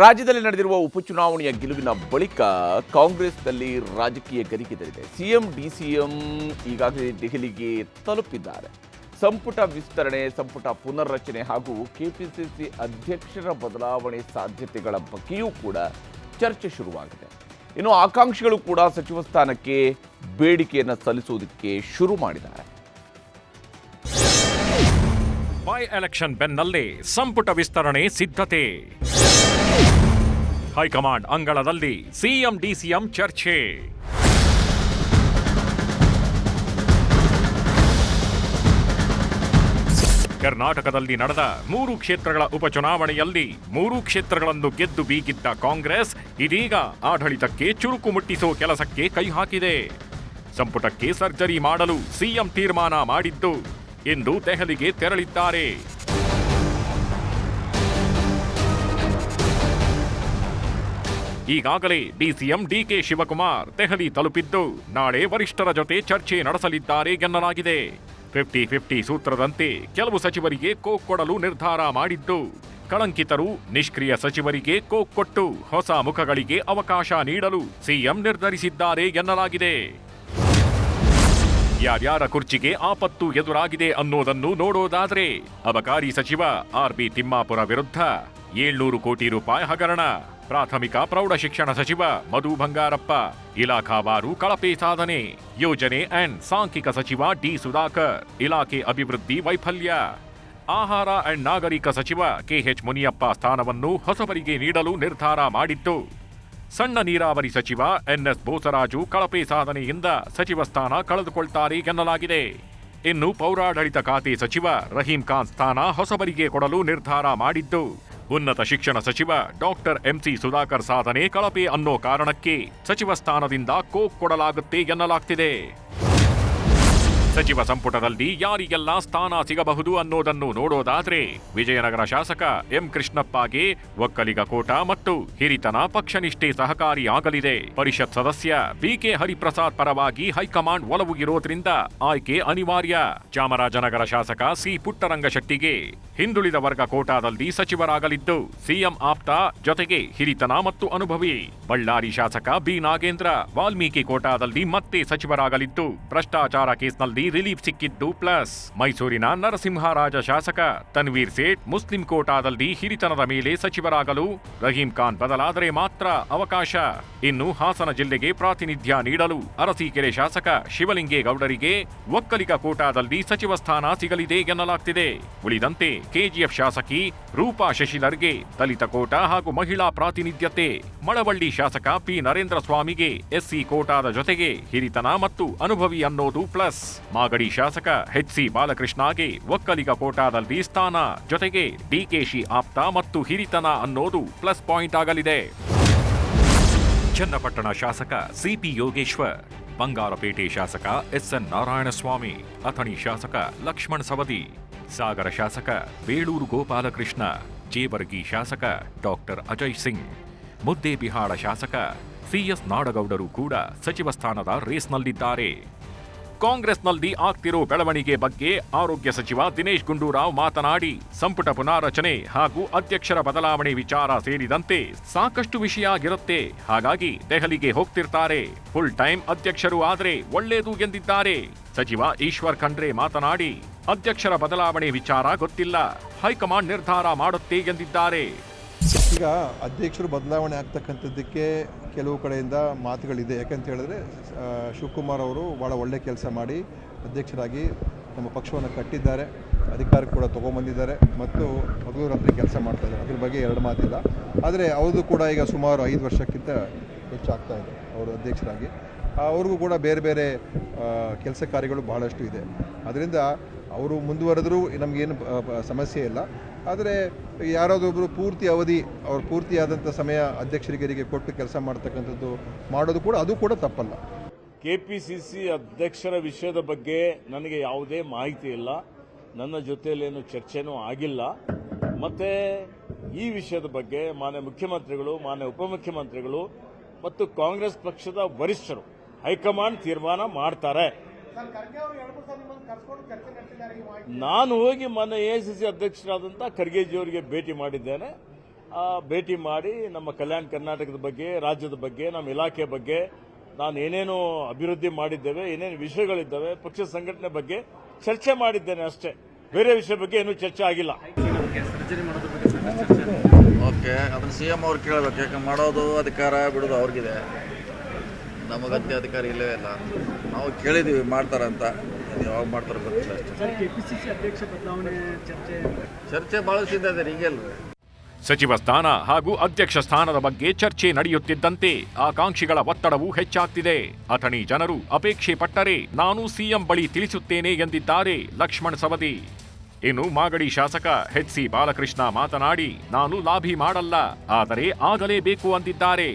ರಾಜ್ಯದಲ್ಲಿ ನಡೆದಿರುವ ಉಪಚುನಾವಣೆಯ ಗೆಲುವಿನ ಬಳಿಕ ಕಾಂಗ್ರೆಸ್ನಲ್ಲಿ ರಾಜಕೀಯ ಗರಿಗೆದರಿದೆ. ಸಿಎಂ, ಡಿಸಿಎಂ ಈಗಾಗಲೇ ದೆಹಲಿಗೆ ತಲುಪಿದ್ದಾರೆ. ಸಂಪುಟ ವಿಸ್ತರಣೆ, ಸಂಪುಟ ಪುನರ್ರಚನೆ ಹಾಗೂ ಕೆಪಿಸಿಸಿ ಅಧ್ಯಕ್ಷರ ಬದಲಾವಣೆ ಸಾಧ್ಯತೆಗಳ ಬಗ್ಗೆಯೂ ಕೂಡ ಚರ್ಚೆ ಶುರುವಾಗಿದೆ. ಇನ್ನು ಆಕಾಂಕ್ಷಿಗಳು ಕೂಡ ಸಚಿವ ಸ್ಥಾನಕ್ಕೆ ಬೇಡಿಕೆಯನ್ನು ಸಲ್ಲಿಸುವುದಕ್ಕೆ ಶುರು ಮಾಡಿದ್ದಾರೆ. ಬೈ ಎಲೆಕ್ಷನ್ ಬೆನ್ನಲ್ಲೇ ಸಂಪುಟ ವಿಸ್ತರಣೆ ಸಿದ್ಧತೆ. ಹೈಕಮಾಂಡ್ ಅಂಗಳದಲ್ಲಿ ಸಿಎಂ ಡಿಸಿಎಂ ಚರ್ಚೆ. ಕರ್ನಾಟಕದಲ್ಲಿ ನಡೆದ ಮೂರು ಕ್ಷೇತ್ರಗಳ ಉಪಚುನಾವಣೆಯಲ್ಲಿ ಮೂರು ಕ್ಷೇತ್ರಗಳನ್ನು ಗೆದ್ದು ಬೀಗಿದ್ದ ಕಾಂಗ್ರೆಸ್ ಇದೀಗ ಆಡಳಿತಕ್ಕೆ ಚುರುಕು ಮುಟ್ಟಿಸೋ ಕೆಲಸಕ್ಕೆ ಕೈ ಹಾಕಿದೆ. ಸಂಪುಟಕ್ಕೆ ಸರ್ಜರಿ ಮಾಡಲು ಸಿಎಂ ತೀರ್ಮಾನ ಮಾಡಿದ್ದು ಎಂದು ದೆಹಲಿಗೆ ತೆರಳಿದ್ದಾರೆ. ಈಗಾಗಲೇ ಡಿಸಿಎಂ ಡಿಕೆ ಶಿವಕುಮಾರ್ ದೆಹಲಿ ತಲುಪಿದ್ದು, ನಾಳೆ ವರಿಷ್ಠರ ಜೊತೆ ಚರ್ಚೆ ನಡೆಸಲಿದ್ದಾರೆ ಎನ್ನಲಾಗಿದೆ. ಫಿಫ್ಟಿ ಫಿಫ್ಟಿ ಸೂತ್ರದಂತೆ ಕೆಲವು ಸಚಿವರಿಗೆ ಕೋಕ್ ಕೊಡಲು ನಿರ್ಧಾರ ಮಾಡಿದ್ದು, ಕಳಂಕಿತರು, ನಿಷ್ಕ್ರಿಯ ಸಚಿವರಿಗೆ ಕೋಕ್ ಕೊಟ್ಟು ಹೊಸ ಮುಖಗಳಿಗೆ ಅವಕಾಶ ನೀಡಲು ಸಿಎಂ ನಿರ್ಧರಿಸಿದ್ದಾರೆ ಎನ್ನಲಾಗಿದೆ. ಯಾರ್ಯಾರ ಕುರ್ಚಿಗೆ ಆಪತ್ತು ಎದುರಾಗಿದೆ ಅನ್ನೋದನ್ನು ನೋಡೋದಾದ್ರೆ, ಅಬಕಾರಿ ಸಚಿವ ಆರ್ ಬಿ ತಿಮ್ಮಾಪುರ ವಿರುದ್ಧ ಏಳ್ನೂರು ಕೋಟಿ ರೂಪಾಯಿ ಹಗರಣ. ಪ್ರಾಥಮಿಕ ಪ್ರೌಢಶಿಕ್ಷಣ ಸಚಿವ ಮಧು ಬಂಗಾರಪ್ಪ ಇಲಾಖಾವಾರು ಕಳಪೆ ಸಾಧನೆ, ಯೋಜನೆ ಅಂಡ್ ಸಾಂಖ್ಯಿಕ ಸಚಿವ ಡಿ ಸುಧಾಕರ್, ಇಲಾಖೆ ಅಭಿವೃದ್ಧಿ ವೈಫಲ್ಯ. ಆಹಾರ ಅಂಡ್ ನಾಗರಿಕ ಸಚಿವ ಕೆಎಚ್ ಮುನಿಯಪ್ಪ ಸ್ಥಾನವನ್ನು ಹೊಸಬರಿಗೆ ನೀಡಲು ನಿರ್ಧಾರ ಮಾಡಿತ್ತು. ಸಣ್ಣ ನೀರಾವರಿ ಸಚಿವ ಎನ್ಎಸ್ ಬೋಸರಾಜು ಕಳಪೆ ಸಾಧನೆಯಿಂದ ಸಚಿವ ಸ್ಥಾನ ಕಳೆದುಕೊಳ್ತಾರೆ ಎನ್ನಲಾಗಿದೆ. ಇನ್ನು ಪೌರಾಡಳಿತ ಖಾತೆ ಸಚಿವ ರಹೀಂ ಖಾನ್ ಸ್ಥಾನ ಹೊಸಬರಿಗೆ ಕೊಡಲು ನಿರ್ಧಾರ ಮಾಡಿದ್ದು. ಉನ್ನತ ಶಿಕ್ಷಣ ಸಚಿವ ಡಾಕ್ಟರ್ ಎಂಸಿ ಸುಧಾಕರ್ ಸಾಧನೆ ಕಳಪೆ ಅನ್ನೋ ಕಾರಣಕ್ಕೆ ಸಚಿವ ಸ್ಥಾನದಿಂದ ಕೋಕ್ ಕೊಡಲಾಗುತ್ತೆ ಎನ್ನಲಾಗ್ತಿದೆ. ಸಚಿವ ಸಂಪುಟದಲ್ಲಿ ಯಾರಿಗೆಲ್ಲ ಸ್ಥಾನ ಸಿಗಬಹುದು ಅನ್ನೋದನ್ನು ನೋಡೋದಾದ್ರೆ ವಿಜಯನಗರ ಶಾಸಕ ಎಂ ಕೃಷ್ಣಪ್ಪಗೆ ಒಕ್ಕಲಿಗ ಕೋಟ ಮತ್ತು ಹಿರಿತನ ಪಕ್ಷನಿಷ್ಠೆ ಸಹಕಾರಿಯಾಗಲಿದೆ ಪರಿಷತ್ ಸದಸ್ಯ ಬಿಕೆ ಹರಿಪ್ರಸಾದ್ ಪರವಾಗಿ ಹೈಕಮಾಂಡ್ ಒಲವು ಇರೋದ್ರಿಂದ ಆಯ್ಕೆ ಅನಿವಾರ್ಯ. ಚಾಮರಾಜನಗರ ಶಾಸಕ ಸಿ. ಪುಟ್ಟರಂಗಶೆಟ್ಟಿಗೆ ಹಿಂದುಳಿದ ವರ್ಗ ಕೋಟಾದಲ್ಲಿ ಸಚಿವರಾಗಲಿದ್ದು ಸಿಎಂ ಆಪ್ತ ಜೊತೆಗೆ ಹಿರಿತನ ಮತ್ತು ಅನುಭವಿ. ಬಳ್ಳಾರಿ ಶಾಸಕ ಬಿ. ನಾಗೇಂದ್ರ ವಾಲ್ಮೀಕಿ ಕೋಟಾದಲ್ಲಿ ಮತ್ತೆ ಸಚಿವರಾಗಲಿದ್ದು ಭ್ರಷ್ಟಾಚಾರ ಕೇಸ್ನಲ್ಲಿ ರಿಲೀಫ್ ಸಿಕ್ಕಿದ್ದು ಪ್ಲಸ್. ಮೈಸೂರಿನ ನರಸಿಂಹರಾಜ ಶಾಸಕ ತನ್ವೀರ್ ಸೇಠ್ ಮುಸ್ಲಿಂ ಕೋಟಾದಲ್ಲಿ ಹಿರಿತನದ ಮೇಲೆ ಸಚಿವರಾಗಲು ರಹೀಂ ಖಾನ್ ಬದಲಾದರೆ ಮಾತ್ರ ಅವಕಾಶ. ಇನ್ನು ಹಾಸನ ಜಿಲ್ಲೆಗೆ ಪ್ರಾತಿನಿಧ್ಯ ನೀಡಲು ಅರಸೀಕೆರೆ ಶಾಸಕ ಶಿವಲಿಂಗೇಗೌಡರಿಗೆ ಒಕ್ಕಲಿಗ ಕೋಟಾದಲ್ಲಿ ಸಚಿವ ಸ್ಥಾನ ಸಿಗಲಿದೆ ಎನ್ನಲಾಗ್ತಿದೆ. ಉಳಿದಂತೆ ಕೆಜಿಎಫ್ ಶಾಸಕಿ ರೂಪಾ ಶಶಿಧರ್ಗೆ ದಲಿತ ಕೋಟಾ ಹಾಗೂ ಮಹಿಳಾ ಪ್ರಾತಿನಿಧ್ಯತೆ. ಮಳವಳ್ಳಿ ಶಾಸಕ ಪಿ ನರೇಂದ್ರ ಸ್ವಾಮಿಗೆ ಎಸ್ಸಿ ಕೋಟಾದ ಜೊತೆಗೆ ಹಿರಿತನ ಮತ್ತು ಅನುಭವಿ ಅನ್ನೋದು ಪ್ಲಸ್. ಮಾಗಡಿ ಶಾಸಕ ಎಚ್ ಸಿ ಬಾಲಕೃಷ್ಣಗೆ ಒಕ್ಕಲಿಗ ಕೋಟಾದಲ್ಲಿ ಸ್ಥಾನ, ಜೊತೆಗೆ ಡಿಕೆಶಿ ಆಪ್ತ ಮತ್ತು ಹಿರಿತನ ಅನ್ನೋದು ಪ್ಲಸ್ ಪಾಯಿಂಟ್ ಆಗಲಿದೆ. ಚನ್ನಪಟ್ಟಣ ಶಾಸಕ ಸಿಪಿ ಯೋಗೇಶ್ವರ್, ಬಂಗಾರಪೇಟೆ ಶಾಸಕ ಎಸ್ಎನ್ ನಾರಾಯಣಸ್ವಾಮಿ, ಅಥಣಿ ಶಾಸಕ ಲಕ್ಷ್ಮಣ್ ಸವದಿ, ಸಾಗರ ಶಾಸಕ ಬೇಳೂರು ಗೋಪಾಲಕೃಷ್ಣ, ಜೇವರ್ಗಿ ಶಾಸಕ ಡಾಕ್ಟರ್ ಅಜಯ್ ಸಿಂಗ್, ಮುದ್ದೇಬಿಹಾಳ ಶಾಸಕ ಸಿಎಸ್ ನಾಡಗೌಡರು ಕೂಡ ಸಚಿವ ಸ್ಥಾನದ ರೇಸ್ನಲ್ಲಿದ್ದಾರೆ. ಕಾಂಗ್ರೆಸ್ನಲ್ಲಿ ಆಗ್ತಿರೋ ಬೆಳವಣಿಗೆ ಬಗ್ಗೆ ಆರೋಗ್ಯ ಸಚಿವ ದಿನೇಶ್ ಗುಂಡೂರಾವ್ ಮಾತನಾಡಿ, ಸಂಪುಟ ಪುನಾರಚನೆ ಹಾಗೂ ಅಧ್ಯಕ್ಷರ ಬದಲಾವಣೆ ವಿಚಾರ ಸೇರಿದಂತೆ ಸಾಕಷ್ಟು ವಿಷಯ ಆಗಿರುತ್ತೆ. ಹಾಗಾಗಿ ದೆಹಲಿಗೆ ಹೋಗ್ತಿರ್ತಾರೆ. ಫುಲ್ ಟೈಮ್ ಅಧ್ಯಕ್ಷರು ಆದರೆ ಒಳ್ಳೆಯದು ಎಂದಿದ್ದಾರೆ. ಸಚಿವ ಈಶ್ವರ್ ಖಂಡ್ರೆ ಮಾತನಾಡಿ, ಅಧ್ಯಕ್ಷರ ಬದಲಾವಣೆ ವಿಚಾರ ಗೊತ್ತಿಲ್ಲ. ಹೈಕಮಾಂಡ್ ನಿರ್ಧಾರ ಮಾಡುತ್ತೆ ಎಂದಿದ್ದಾರೆ. ಈಗ ಅಧ್ಯಕ್ಷರು ಬದಲಾವಣೆ ಆಗ್ತಕ್ಕಂಥದ್ದಕ್ಕೆ ಕೆಲವು ಕಡೆಯಿಂದ ಮಾತುಗಳಿದೆ. ಯಾಕಂತ ಹೇಳಿದ್ರೆ ಶಿವಕುಮಾರ್ ಅವರು ಭಾಳ ಒಳ್ಳೆ ಕೆಲಸ ಮಾಡಿ ಅಧ್ಯಕ್ಷರಾಗಿ ನಮ್ಮ ಪಕ್ಷವನ್ನು ಕಟ್ಟಿದ್ದಾರೆ. ಅಧಿಕಾರ ಕೂಡ ತೊಗೊಂಬಂದಿದ್ದಾರೆ ಮತ್ತು ಹಗಲು ರಾತ್ರಿ ಕೆಲಸ ಮಾಡ್ತಾ ಇದ್ದಾರೆ. ಅದ್ರ ಬಗ್ಗೆ ಎರಡು ಮಾತಿಲ್ಲ. ಆದರೆ ಅವ್ರದ್ದು ಕೂಡ ಈಗ ಸುಮಾರು ಐದು ವರ್ಷಕ್ಕಿಂತ ಹೆಚ್ಚಾಗ್ತಾ ಇದೆ ಅವರು ಅಧ್ಯಕ್ಷರಾಗಿ. ಅವ್ರಿಗೂ ಕೂಡ ಬೇರೆ ಬೇರೆ ಕೆಲಸ ಕಾರ್ಯಗಳು ಬಹಳಷ್ಟು ಇದೆ. ಅದರಿಂದ ಅವರು ಮುಂದುವರೆದರೂ ನಮಗೇನು ಪ- ಪ- ಸಮಸ್ಯೆ ಇಲ್ಲ. ಆದರೆ ಯಾರಾದೊಬ್ಬರು ಪೂರ್ತಿ ಅವಧಿ, ಅವ್ರು ಪೂರ್ತಿಯಾದಂಥ ಸಮಯ ಅಧ್ಯಕ್ಷರಿಗೆ ಕೊಟ್ಟು ಕೆಲಸ ಮಾಡ್ತಕ್ಕಂಥದ್ದು ಮಾಡೋದು ಕೂಡ ಅದು ಕೂಡ ತಪ್ಪಲ್ಲ. ಕೆಪಿಸಿಸಿ ಅಧ್ಯಕ್ಷರ ವಿಷಯದ ಬಗ್ಗೆ ನನಗೆ ಯಾವುದೇ ಮಾಹಿತಿ ಇಲ್ಲ. ನನ್ನ ಜೊತೆಯಲ್ಲೇನು ಚರ್ಚೆನೂ ಆಗಿಲ್ಲ. ಮತ್ತು ಈ ವಿಷಯದ ಬಗ್ಗೆ ಮಾನ್ಯ ಮುಖ್ಯಮಂತ್ರಿಗಳು, ಮಾನ್ಯ ಉಪಮುಖ್ಯಮಂತ್ರಿಗಳು ಮತ್ತು ಕಾಂಗ್ರೆಸ್ ಪಕ್ಷದ ವರಿಷ್ಠರು ಹೈಕಮಾಂಡ್ ತೀರ್ಮಾನ ಮಾಡ್ತಾರೆ. ನಾನು ಹೋಗಿ ಮೊನ್ನೆ ಎಐಸಿಸಿ ಅಧ್ಯಕ್ಷರಾದಂಥ ಖರ್ಗೆಜಿಯವರಿಗೆ ಭೇಟಿ ಮಾಡಿದ್ದೇನೆ. ಆ, ಭೇಟಿ ಮಾಡಿ ನಮ್ಮ ಕಲ್ಯಾಣ ಕರ್ನಾಟಕದ ಬಗ್ಗೆ ರಾಜ್ಯದ ಬಗ್ಗೆ ನಮ್ಮ ಇಲಾಖೆ ಬಗ್ಗೆ ನಾನು ಏನೇನು ಅಭಿವೃದ್ಧಿ ಮಾಡಿದ್ದೇವೆ ಏನೇನು ವಿಷಯಗಳಿದ್ದಾವೆ ಪಕ್ಷ ಸಂಘಟನೆ ಬಗ್ಗೆ ಚರ್ಚೆ ಮಾಡಿದ್ದೇನೆ ಅಷ್ಟೇ. ಬೇರೆ ವಿಷಯ ಬಗ್ಗೆ ಏನೂ ಚರ್ಚೆ ಆಗಿಲ್ಲ. ಓಕೆ ಅದನ್ನ ಸಿ ಎಂ ಅವ್ರು ಕೇಳಬೇಕು ಯಾಕೆ ಮಾಡೋದು ಅಧಿಕಾರ ಬಿಡೋದು ಅವ್ರಿಗಿದೆ. ನಮಗಂತೆ ಅಧಿಕಾರಿ ಇಲ್ಲವೇ ಇಲ್ಲ ನಾವು ಕೇಳಿದ್ದೀವಿ ಮಾಡ್ತಾರಂತ ಅದು ಯಾವಾಗ ಮಾಡ್ತಾರೋ ಗೊತ್ತಿಲ್ಲ ಅಷ್ಟೇ. ಕೆಪಿಸಿಸಿ ಅಧ್ಯಕ್ಷ ಬದಲಾವಣೆ ಚರ್ಚೆ ಚರ್ಚೆ ಭಾಳ ಸಿದ್ಧ ಈಗಲ್ರಿ ಸಚಿವ ಸ್ಥಾನ ಹಾಗೂ ಅಧ್ಯಕ್ಷ ಸ್ಥಾನದ ಬಗ್ಗೆ ಚರ್ಚೆ ನಡೆಯುತ್ತಿದ್ದಂತೆ ಆಕಾಂಕ್ಷಿಗಳ ಒತ್ತಡವೂ ಹೆಚ್ಚಾಗ್ತಿದೆ. ಅಥಣಿ ಜನರು ಅಪೇಕ್ಷೆ ಪಟ್ಟರೆ ನಾನು ಸಿಎಂ ಬಳಿ ತಿಳಿಸುತ್ತೇನೆ ಎಂದಿದ್ದಾರೆ ಲಕ್ಷ್ಮಣ್ ಸವದಿ. ಇನ್ನು ಮಾಗಡಿ ಶಾಸಕ ಎಚ್ ಸಿ ಬಾಲಕೃಷ್ಣ ಮಾತನಾಡಿ ನಾನು ಲಾಭಿ ಮಾಡಲ್ಲ ಆದರೆ ಆಗಲೇಬೇಕು ಅಂದಿದ್ದಾರೆ.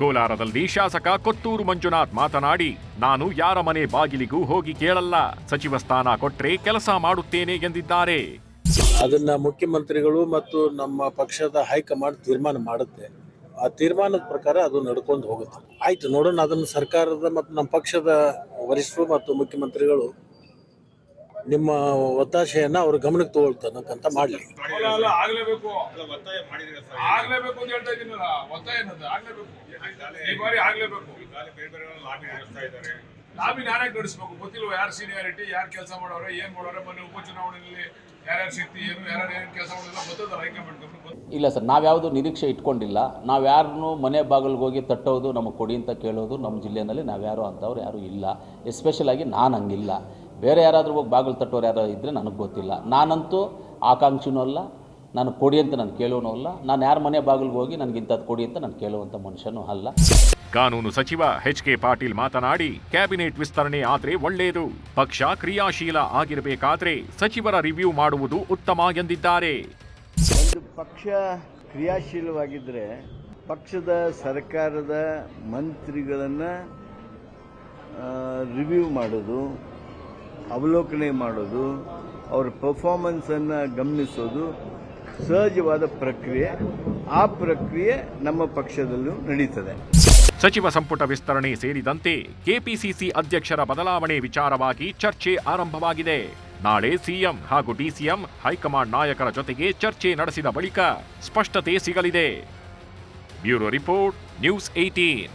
ಕೋಲಾರದಲ್ಲಿ ಶಾಸಕ ಕೊತ್ತೂರು ಮಂಜುನಾಥ್ ಮಾತನಾಡಿ, ನಾನು ಯಾರ ಮನೆ ಬಾಗಿಲಿಗೂ ಹೋಗಿ ಕೇಳಲ್ಲ. ಸಚಿವ ಸ್ಥಾನ ಕೊಟ್ಟರೆ ಕೆಲಸ ಮಾಡುತ್ತೇನೆ ಎಂದಿದ್ದಾರೆ. ಅದನ್ನ ಮುಖ್ಯಮಂತ್ರಿಗಳು ಮತ್ತು ನಮ್ಮ ಪಕ್ಷದ ಹೈಕಮಾಂಡ್ ತೀರ್ಮಾನ ಮಾಡುತ್ತೆ. ಆ ತೀರ್ಮಾನದ ಪ್ರಕಾರ ಅದು ನಡ್ಕೊಂಡು ಹೋಗುತ್ತೆ. ಆಯ್ತು ನೋಡೋಣ, ಅದನ್ನು ಸರ್ಕಾರದ ಮತ್ತು ನಮ್ಮ ಪಕ್ಷದ ವರಿಷ್ಠರು ಮತ್ತು ಮುಖ್ಯಮಂತ್ರಿಗಳು ನಿಮ್ಮ ಒತ್ತಾಶೆಯನ್ನ ಅವ್ರ ಗಮನಕ್ಕೆ ತಗೊಳ್ತಾನಂತ ಮಾಡಲಿ. ಅಲ್ಲ ಅಲ್ಲ ಆಗ್ಲೇಬೇಕು. ಆಗ್ಲೇಬೇಕು ಅಂತ ಹೇಳ್ತಾ ಬಾರಿ ಆಗ್ಲೇಬೇಕು. ಲಾಬಿ ನಾನೇ ನಡೆಸ್ಬೇಕು ಗೊತ್ತಿಲ್ವ ಯಾರು ಸೀನಿಯಾರಿಟಿ ಯಾರು ಕೆಲಸ ಮಾಡೋರೆ ಏನ್ ಮಾಡೋರೆ? ಮೊನ್ನೆ ಉಪಚುನಾವಣೆಯಲ್ಲಿ ಯಾರ್ಯಾರು ಶಕ್ತಿ ಏನು ಯಾರ್ಯಾರು ಏನು ಕೆಲಸ ಮಾಡೋದಿಲ್ಲ ಗೊತ್ತದಲ್ಲ ಹೈಕಮಾಂಡ್ ಇಲ್ಲ ಸರ್ ನಾವ್ಯಾವುದು ನಿರೀಕ್ಷೆ ಇಟ್ಕೊಂಡಿಲ್ಲ. ನಾವು ಯಾರನ್ನೂ ಮನೆ ಬಾಗಿಲಿಗೆ ಹೋಗಿ ತಟ್ಟೋದು ನಮಗೆ ಕೊಡಿ ಅಂತ ಕೇಳೋದು ನಮ್ಮ ಜಿಲ್ಲೆಯಲ್ಲಿ ನಾವ್ಯಾರು ಅಂಥವ್ರು ಯಾರೂ ಇಲ್ಲ. ಎಸ್ಪೆಷಲ್ ಆಗಿ ನಾನು ಹಂಗಿಲ್ಲ. ಬೇರೆ ಯಾರಾದರೂ ಹೋಗಿ ಬಾಗಿಲು ತಟ್ಟೋರು ಯಾರು ಇದ್ದರೆ ನನಗೆ ಗೊತ್ತಿಲ್ಲ. ನಾನಂತೂ ಆಕಾಂಕ್ಷಿನೂ ಅಲ್ಲ ನಾನು ಕೊಡಿ ಅಂತ ನಾನು ಕೇಳೋನು ಅಲ್ಲ ನಾನು ಯಾರ ಮನೆ ಬಾಗಿಲಿಗೆ ಹೋಗಿ ನನಗೆ ಇಂಥದ್ದು ಕೊಡಿ ಅಂತ ನಾನು ಕೇಳುವಂಥ ಮನುಷ್ಯನೂ ಅಲ್ಲ. ಕಾನೂನು ಸಚಿವ ಎಚ್ ಕೆ ಪಾಟೀಲ್ ಮಾತನಾಡಿ ಕ್ಯಾಬಿನೆಟ್ ವಿಸ್ತರಣೆ ಆದರೆ ಒಳ್ಳೆಯದು ಪಕ್ಷ ಕ್ರಿಯಾಶೀಲ ಆಗಿರಬೇಕಾದ್ರೆ ಸಚಿವರ ರಿವ್ಯೂ ಮಾಡುವುದು ಉತ್ತಮ ಎಂದಿದ್ದಾರೆ. ಒಂದು ಪಕ್ಷ ಕ್ರಿಯಾಶೀಲವಾಗಿದ್ದರೆ ಪಕ್ಷದ ಸರ್ಕಾರದ ಮಂತ್ರಿಗಳನ್ನು ರಿವ್ಯೂ ಮಾಡೋದು ಅವಲೋಕನೆ ಮಾಡೋದು, ಅವರ ಪರ್ಫಾರ್ಮೆನ್ಸನ್ನು ಗಮನಿಸೋದು, ಸಹಜವಾದ ಪ್ರಕ್ರಿಯೆ. ಆ ಪ್ರಕ್ರಿಯೆ ನಮ್ಮ ಪಕ್ಷದಲ್ಲೂ ನಡೀತದೆ. ಸಚಿವ ಸಂಪುಟ ವಿಸ್ತರಣೆ ಸೇರಿದಂತೆ ಕೆಪಿಸಿಸಿ ಅಧ್ಯಕ್ಷರ ಬದಲಾವಣೆ ವಿಚಾರವಾಗಿ ಚರ್ಚೆ ಆರಂಭವಾಗಿದೆ. ನಾಳೆ ಸಿಎಂ ಹಾಗೂ ಡಿಸಿಎಂ ಹೈಕಮಾಂಡ್ ನಾಯಕರ ಜೊತೆಗೆ ಚರ್ಚೆ ನಡೆಸಿದ ಬಳಿಕ ಸ್ಪಷ್ಟತೆ ಸಿಗಲಿದೆ. Bureau report, news eighteen